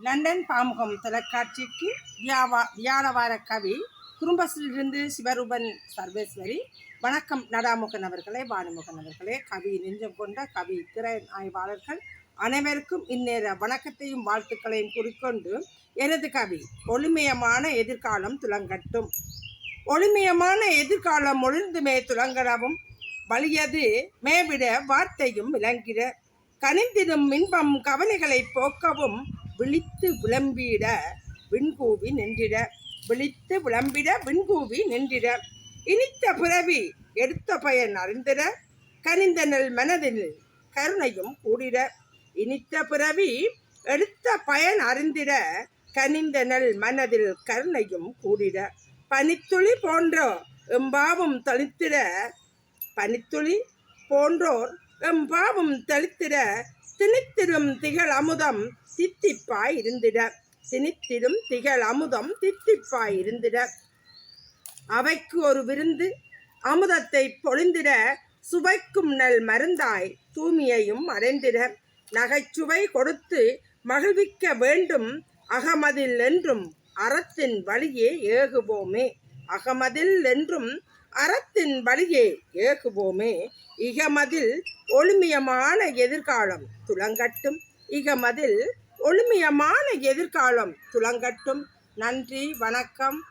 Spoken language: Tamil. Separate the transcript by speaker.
Speaker 1: லண்டன் பாமுகம் தொலைக்காட்சிக்கு வியாவா வியாழவார கவி குறும்பசிலிருந்து சிவரூபன் சர்வேஸ்வரி வணக்கம் நடாமுகன் அவர்களே பானுமுகன் அவர்களே கவி நெஞ்சம் கொண்ட கவி திரை ஆய்வாளர்கள் அனைவருக்கும் இந்நேர வணக்கத்தையும் வாழ்த்துக்களையும் குறிக்கொண்டு எனது கவி ஒளிமயமான எதிர்காலம் துலங்கட்டும். ஒளிமயமான எதிர்காலம் ஒளிர்ந்துமே துலங்கடவும். வலியது மேவிட வார்த்தையும் விளங்கிட. கனிந்திடும் இன்பம் கவலைகளை போக்கவும். விழித்து விளம்பிட விண்கூவி நின்றிட. விழித்து விளம்பிட விண்கூவி நின்றிட. இனித்த பிறவி எடுத்த பயன் அறிந்திட. கனிந்த நெல் மனதில் கருணையும் கூடிட. இனித்த பிறவி எடுத்த பயன் அறிந்திட. கனிந்த நெல் மனதில் கருணையும் கூடிட. பனித்துளி போன்றோ எம்பாவும் தளித்திட. பனித்துளி போன்றோர் எம்பாவும் தெளித்திட. திணித்திடும் திகழ் அமுதம் தித்திப்பாய் இருந்திட. திணித்திடும் திகழ் அமுதம் தித்திப்பாய் இருந்திட. அவைக்கு ஒரு விருந்து அமுதத்தை பொழிந்திட. சுவைக்கும் நல் மருந்தாய் தூய்மையையும் அடைந்திட. நகைச்சுவை கொடுத்து மகிழ்விக்க வேண்டும். அகமதில் என்றும் அறத்தின் வழியே ஏகுவோமே. அகமதில் என்றும் அறத்தின் வழியே ஏகுவோமே. இகமதில் ஒழுமியமான எதிர்காலம் துளங்கட்டும். இகமதில் ஒழுமியமான எதிர்காலம் துளங்கட்டும். நன்றி வணக்கம்.